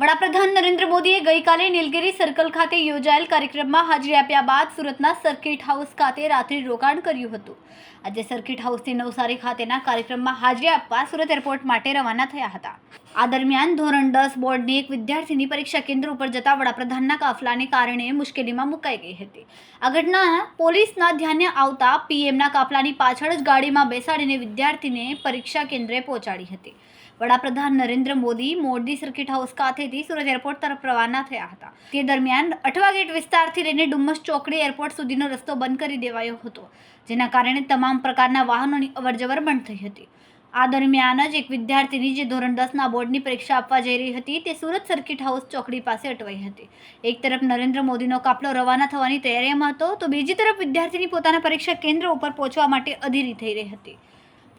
વડાપ્રધાન નરેન્દ્ર મોદીએ ગઈકાલે નીલગિરી સર્કલ ખાતે યોજાયેલ કાર્યક્રમમાં હાજરી આપ્યા બાદ સુરતના સર્કિટ હાઉસ ખાતે રાત્રિ રોકાણ કર્યું હતું. આજે સર્કિટ હાઉસથી નવસારી ખાતેના કાર્યક્રમમાં હાજરી આપવા સુરત એરપોર્ટ માટે રવાના થયા હતા. આ દરમિયાન ધોરણ દસ બોર્ડની એક વિદ્યાર્થીની પરીક્ષા કેન્દ્ર ઉપર જતા વડાપ્રધાનના કાફલાને કારણે મુશ્કેલીમાં મુકાઈ ગઈ હતી. આ ઘટના પોલીસના ધ્યાને આવતા પીએમના કાફલાની પાછળ જ ગાડીમાં બેસાડીને વિદ્યાર્થીને પરીક્ષા કેન્દ્રે પહોંચાડી હતી. વડાપ્રધાન નરેન્દ્ર મોદી મોરબી સર્કિટ હાઉસ ખાતેથી સુરત એરપોર્ટ તરફ રવાના થયા હતા. તે દરમિયાન અઠવા ગેટ વિસ્તારથી લઈને ડુમ્મસ ચોકડી એરપોર્ટ સુધીનો રસ્તો બંધ કરી દેવાયો હતો, જેના કારણે તમામ પ્રકારના વાહનોની અવરજવર બંધ થઈ હતી. આ દરમિયાન જ એક વિદ્યાર્થીની જે ધોરણ દસના બોર્ડની પરીક્ષા આપવા જઈ રહી હતી, તે સુરત સર્કિટ હાઉસ ચોકડી પાસે અટવાઈ હતી. એક તરફ નરેન્દ્ર મોદીનો કાફલો રવાના થવાની તૈયારીમાં હતો, તો બીજી તરફ વિદ્યાર્થીની પોતાના પરીક્ષા કેન્દ્ર ઉપર પહોંચવા માટે અધીરી થઈ રહી હતી.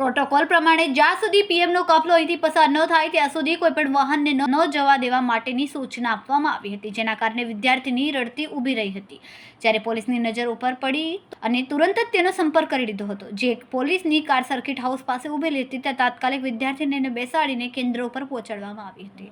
પ્રોટોકોલ પ્રમાણે જ્યાં સુધી પીએમનો કાફલો અહીંથી પસાર ન થાય, ત્યાં સુધી કોઈપણ વાહનને ન જવા દેવા માટેની સૂચના આપવામાં આવી હતી, જેના કારણે વિદ્યાર્થીની રડતી ઊભી રહી હતી. જ્યારે પોલીસની નજર ઉપર પડી અને તુરંત જ તેનો સંપર્ક કરી લીધો હતો. જે પોલીસની કાર સર્કિટ હાઉસ પાસે ઊભેલી હતી, ત્યાં તાત્કાલિક વિદ્યાર્થીને બેસાડીને કેન્દ્ર ઉપર પહોંચાડવામાં આવી હતી.